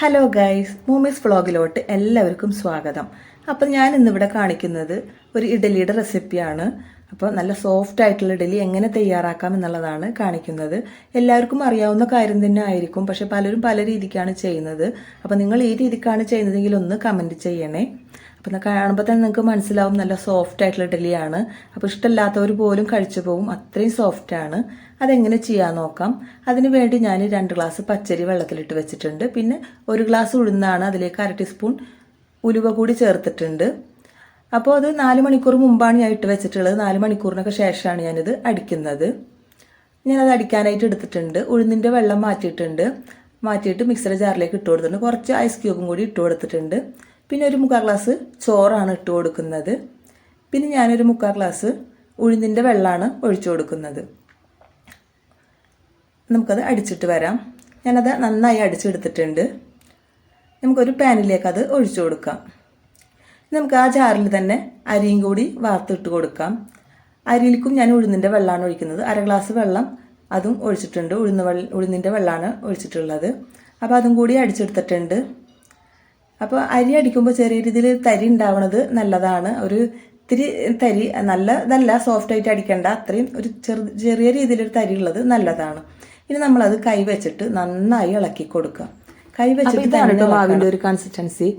Hello guys മൂമീസ് വ്ളോഗിലോട്ട് എല്ലാവർക്കും സ്വാഗതം. അപ്പം ഞാൻ ഇന്നിവിടെ കാണിക്കുന്നത് ഒരു ഇഡലിയുടെ റെസിപ്പിയാണ് അപ്പോൾ നല്ല സോഫ്റ്റ് ആയിട്ടുള്ള ഇഡലി എങ്ങനെ തയ്യാറാക്കാം എന്നുള്ളതാണ് കാണിക്കുന്നത്. എല്ലാവർക്കും അറിയാവുന്ന കാര്യം തന്നെ ആയിരിക്കും. പക്ഷെ പലരും പല രീതിക്കാണ് ചെയ്യുന്നത്. അപ്പോൾ നിങ്ങൾ ഈ രീതിക്കാണ് ചെയ്യുന്നതെങ്കിൽ ഒന്ന് കമന്റ് ചെയ്യണേ. അപ്പം കാണുമ്പോൾ തന്നെ നിങ്ങൾക്ക് മനസ്സിലാവും നല്ല സോഫ്റ്റ് ആയിട്ടുള്ള ഇഡലിയാണ്. അപ്പോൾ ഇഷ്ടമില്ലാത്തവർ പോലും കഴിച്ചു പോകും അത്രയും സോഫ്റ്റ് ആണ്. അതെങ്ങനെ ചെയ്യാൻ നോക്കാം. അതിന് വേണ്ടി ഞാൻ രണ്ട് ഗ്ലാസ് പച്ചരി വെള്ളത്തിലിട്ട് വെച്ചിട്ടുണ്ട്. പിന്നെ ഒരു ഗ്ലാസ് ഉഴുന്നാണ് അതിലേക്ക് അര ടീസ്പൂൺ ഉലുവ കൂടി ചേർത്തിട്ടുണ്ട്. അപ്പോൾ അത് നാല് മണിക്കൂർ മുമ്പാണ് ഞാൻ ഇട്ട് വെച്ചിട്ടുള്ളത്. നാല് മണിക്കൂറിനൊക്കെ ശേഷമാണ് ഞാനിത് അടിക്കുന്നത്. ഞാനത് അടിക്കാനായിട്ട് എടുത്തിട്ടുണ്ട്. ഉഴുന്നിന്റെ വെള്ളം മാറ്റിയിട്ടുണ്ട്. മാറ്റിയിട്ട് മിക്സറി ജാറിലേക്ക് ഇട്ട് കൊടുത്തിട്ടുണ്ട്. കുറച്ച് ഐസ് ക്യൂബും കൂടി ഇട്ട് കൊടുത്തിട്ടുണ്ട്. പിന്നെ ഒരു മുക്കാൽ ഗ്ലാസ് ചോറാണ് ഇട്ട് കൊടുക്കുന്നത്. പിന്നെ ഞാനൊരു മുക്കാൽ ഗ്ലാസ് ഉഴുന്നിന്റെ വെള്ളമാണ് ഒഴിച്ചു കൊടുക്കുന്നത്. നമുക്കത് അടിച്ചിട്ട് വരാം. ഞാനത് നന്നായി അടിച്ചെടുത്തിട്ടുണ്ട്. നമുക്കൊരു പാനിലേക്ക് അത് ഒഴിച്ചു കൊടുക്കാം. നമുക്ക് ആ ജാറിൽ തന്നെ അരിയും കൂടി വാർത്തിട്ട് കൊടുക്കാം. അരിയിലേക്കും ഞാൻ ഉഴുന്നിന്റെ വെള്ളമാണ് ഒഴിക്കുന്നത്. അര ഗ്ലാസ് വെള്ളം അതും ഒഴിച്ചിട്ടുണ്ട്. ഉഴുന്ന് വെള്ള ഉഴുന്നിന്റെ വെള്ളമാണ് ഒഴിച്ചിട്ടുള്ളത്. അപ്പോൾ അതും കൂടി അടിച്ചെടുത്തിട്ടുണ്ട്. അപ്പോൾ അരി അടിക്കുമ്പോൾ ചെറിയ രീതിയിൽ തരി ഉണ്ടാവണത് നല്ലതാണ്. ഒരു ഇത്തിരി തരി നല്ലതല്ല സോഫ്റ്റ് ആയിട്ട് അടിക്കേണ്ട. അത്രയും ഒരു ചെറു ചെറിയ രീതിയിലൊരു തരി ഉള്ളത് നല്ലതാണ്. ഇനി നമ്മളത് കൈ വെച്ചിട്ട് നന്നായി ഇളക്കി കൊടുക്കുക. കൈ വെച്ചിട്ട് മാവിന്റെ ഒരു കൺസിസ്റ്റൻസി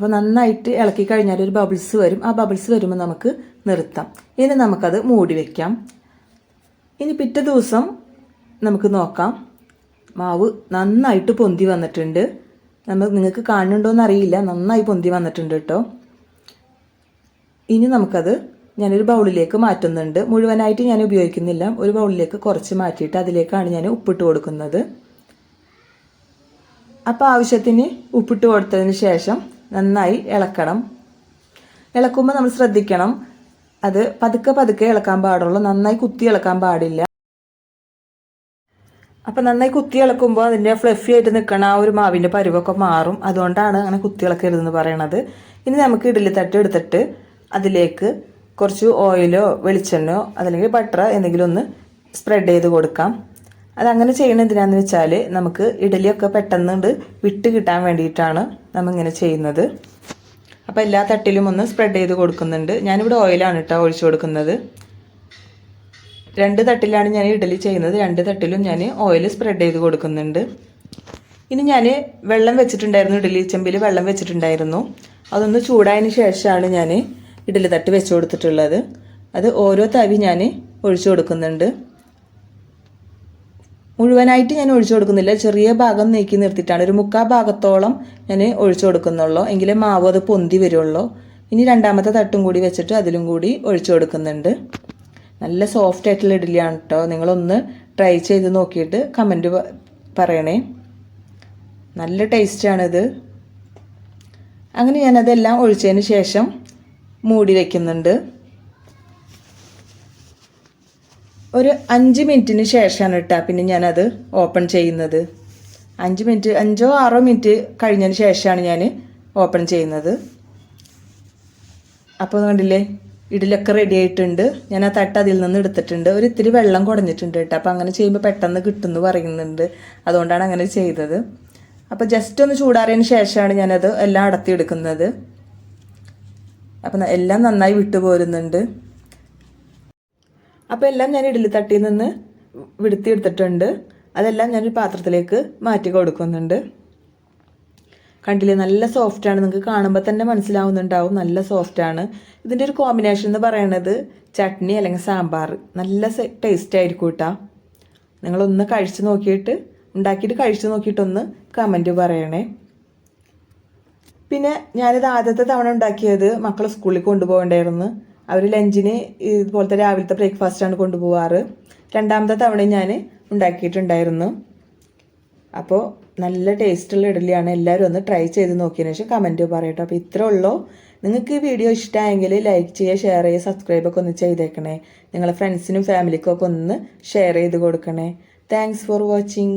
അപ്പോൾ നന്നായിട്ട് ഇളക്കി കഴിഞ്ഞാൽ ഒരു ബബിൾസ് വരും. ആ ബബിൾസ് വരുമ്പോൾ നമുക്ക് നിർത്താം. ഇനി നമുക്കത് മൂടി വെക്കാം. ഇനി പിറ്റേ ദിവസം നമുക്ക് നോക്കാം. മാവ് നന്നായിട്ട് പൊന്തി വന്നിട്ടുണ്ട്. നമ്മൾ നിങ്ങൾക്ക് കാണുന്നുണ്ടോയെന്ന് അറിയില്ല നന്നായി പൊന്തി വന്നിട്ടുണ്ട് കേട്ടോ. ഇനി നമുക്കത് ഞാനൊരു ബൗളിലേക്ക് മാറ്റുന്നുണ്ട്. മുഴുവനായിട്ട് ഞാൻ ഉപയോഗിക്കുന്നില്ല. ഒരു ബൗളിലേക്ക് കുറച്ച് മാറ്റിയിട്ട് അതിലേക്കാണ് ഞാൻ ഉപ്പിട്ട് കൊടുക്കുന്നത്. അപ്പോൾ ആവശ്യത്തിന് ഉപ്പിട്ട് കൊടുത്തതിന് ശേഷം നന്നായി ഇളക്കണം. ഇളക്കുമ്പോൾ നമ്മൾ ശ്രദ്ധിക്കണം. അത് പതുക്കെ പതുക്കെ ഇളക്കാൻ പാടുള്ളൂ. നന്നായി കുത്തി ഇളക്കാൻ പാടില്ല. അപ്പം നന്നായി കുത്തി ഇളക്കുമ്പോൾ അതിന്റെ ഫ്ലഫി ആയിട്ട് നിൽക്കണ ആ ഒരു മാവിന്റെ പരുവൊക്കെ മാറും. അതുകൊണ്ടാണ് അങ്ങനെ കുത്തി ഇളക്കരുതെന്ന് പറയണത്. ഇനി നമുക്ക് ഇഡ്ഡലി തട്ട് എടുത്തിട്ട് അതിലേക്ക് കുറച്ച് ഓയിലോ വെളിച്ചെണ്ണയോ അതല്ലെങ്കിൽ ബട്ടറോ എന്തെങ്കിലും ഒന്ന് സ്പ്രെഡ് ചെയ്ത് കൊടുക്കാം. അതങ്ങനെ ചെയ്യണ എന്തിനാന്ന് വെച്ചാൽ നമുക്ക് ഇഡലിയൊക്കെ പെട്ടെന്ന് വിട്ട് കിട്ടാൻ വേണ്ടിയിട്ടാണ് നമ്മിങ്ങനെ ചെയ്യുന്നത്. അപ്പോൾ എല്ലാ തട്ടിലും ഒന്ന് സ്പ്രെഡ് ചെയ്ത് കൊടുക്കുന്നുണ്ട്. ഞാനിവിടെ ഓയിലാണ് കേട്ടോ ഒഴിച്ചു കൊടുക്കുന്നത്. രണ്ട് തട്ടിലാണ് ഞാൻ ഇഡലി ചെയ്യുന്നത്. രണ്ട് തട്ടിലും ഞാൻ ഓയിൽ സ്പ്രെഡ് ചെയ്ത് കൊടുക്കുന്നുണ്ട്. ഇനി ഞാൻ വെള്ളം വെച്ചിട്ടുണ്ടായിരുന്നു. ഇഡലി ചെമ്പിൽ വെള്ളം വെച്ചിട്ടുണ്ടായിരുന്നു. അതൊന്ന് ചൂടായതിന് ശേഷമാണ് ഞാൻ ഇഡലി തട്ട് വെച്ച് കൊടുത്തിട്ടുള്ളത്. അത് ഓരോ തവി ഞാൻ ഒഴിച്ചു കൊടുക്കുന്നുണ്ട്. മുഴുവനായിട്ട് ഞാൻ ഒഴിച്ചു കൊടുക്കുന്നില്ല. ചെറിയ ഭാഗം നീക്കി നിർത്തിയിട്ടാണ്. ഒരു മുക്കാ ഭാഗത്തോളം ഞാൻ ഒഴിച്ചു കൊടുക്കുന്നുള്ളൂ. എങ്കിലേ മാവ് അത് പൊന്തി വരുള്ളൂ. ഇനി രണ്ടാമത്തെ തട്ടും കൂടി വെച്ചിട്ട് അതിലും കൂടി ഒഴിച്ചു കൊടുക്കുന്നുണ്ട്. നല്ല സോഫ്റ്റ് ആയിട്ടുള്ള ഇഡ്ഡലിയാണ് കേട്ടോ നിങ്ങളൊന്ന് ട്രൈ ചെയ്ത് നോക്കിയിട്ട് കമന്റ് പറയണേ. നല്ല ടേസ്റ്റാണിത് അങ്ങനെ ഞാനതെല്ലാം ഒഴിച്ചതിന് ശേഷം മൂടി വയ്ക്കുന്നുണ്ട് ഒരു അഞ്ച് മിനിറ്റിന് ശേഷമാണ് കേട്ടോ പിന്നെ ഞാനത് ഓപ്പൺ ചെയ്യുന്നത്. അഞ്ച് മിനിറ്റ് അഞ്ചോ ആറോ മിനിറ്റ് കഴിഞ്ഞതിന് ശേഷമാണ് ഞാൻ ഓപ്പൺ ചെയ്യുന്നത്. അപ്പോൾ കണ്ടില്ലേ? ഇഡലൊക്കെ റെഡി ആയിട്ടുണ്ട്. ഞാൻ ആ തട്ട് അതിൽ നിന്ന് എടുത്തിട്ടുണ്ട്. ഒരു ഇത്തിരി വെള്ളം കുടഞ്ഞിട്ടുണ്ട് കേട്ടോ അപ്പോൾ അങ്ങനെ ചെയ്യുമ്പോൾ പെട്ടെന്ന് കിട്ടുമെന്ന് പറയുന്നുണ്ട്. അതുകൊണ്ടാണ് അങ്ങനെ ചെയ്തത്. അപ്പോൾ ജസ്റ്റ് ഒന്ന് ചൂടാറിയതിന് ശേഷമാണ് ഞാനത് എല്ലാം അടത്തിയെടുക്കുന്നത് അപ്പം എല്ലാം നന്നായി വിട്ടുപോരുന്നുണ്ട്. അപ്പോൾ എല്ലാം ഞാൻ ഇഡലി തട്ടിയിൽ നിന്ന് വിടുത്തിയെടുത്തിട്ടുണ്ട് അതെല്ലാം ഞാനൊരു പാത്രത്തിലേക്ക് മാറ്റി കൊടുക്കുന്നുണ്ട്. കണ്ടില്ലേ നല്ല സോഫ്റ്റാണ് നിങ്ങൾക്ക് കാണുമ്പോൾ തന്നെ മനസ്സിലാവുന്നുണ്ടാവും. നല്ല സോഫ്റ്റാണ് ഇതിന്റെ ഒരു കോമ്പിനേഷൻ എന്ന് പറയണത് ചട്നി അല്ലെങ്കിൽ സാമ്പാർ. നല്ല ടേസ്റ്റ് ആയിരിക്കും കേട്ടോ. നിങ്ങളൊന്ന് കഴിച്ച് നോക്കിയിട്ട് ഉണ്ടാക്കിയിട്ട് കഴിച്ച് നോക്കിയിട്ടൊന്ന് കമന്റ് പറയണേ. പിന്നെ ഞാനിത് ആദ്യത്തെ തവണ ഉണ്ടാക്കിയത് മക്കളെ സ്കൂളിൽ കൊണ്ടുപോകണ്ടായിരുന്നു. അവർ ലഞ്ചിന് ഇതുപോലത്തെ രാവിലത്തെ ബ്രേക്ക്ഫാസ്റ്റാണ് കൊണ്ടുപോകാറ് രണ്ടാമത്തെ തവണ ഞാൻ ഉണ്ടാക്കിയിട്ടുണ്ടായിരുന്നു. അപ്പോൾ നല്ല ടേസ്റ്റുള്ള ഇഡലിയാണ് എല്ലാവരും ഒന്ന് ട്രൈ ചെയ്ത് നോക്കിയതിന് ശേഷം കമന്റ് പറയട്ടോ അപ്പോൾ ഇത്രേ ഉള്ളൂ. നിങ്ങൾക്ക് ഈ വീഡിയോ ഇഷ്ടമായെങ്കിൽ ലൈക്ക് ചെയ്യുക ഷെയർ ചെയ്യുക സബ്സ്ക്രൈബ് ഒക്കെ ഒന്ന് ചെയ്തേക്കണേ. നിങ്ങളെ ഫ്രണ്ട്സിനും ഫാമിലിക്കും ഒക്കെ ഒന്ന് ഷെയർ ചെയ്ത് കൊടുക്കണേ. Thanks for watching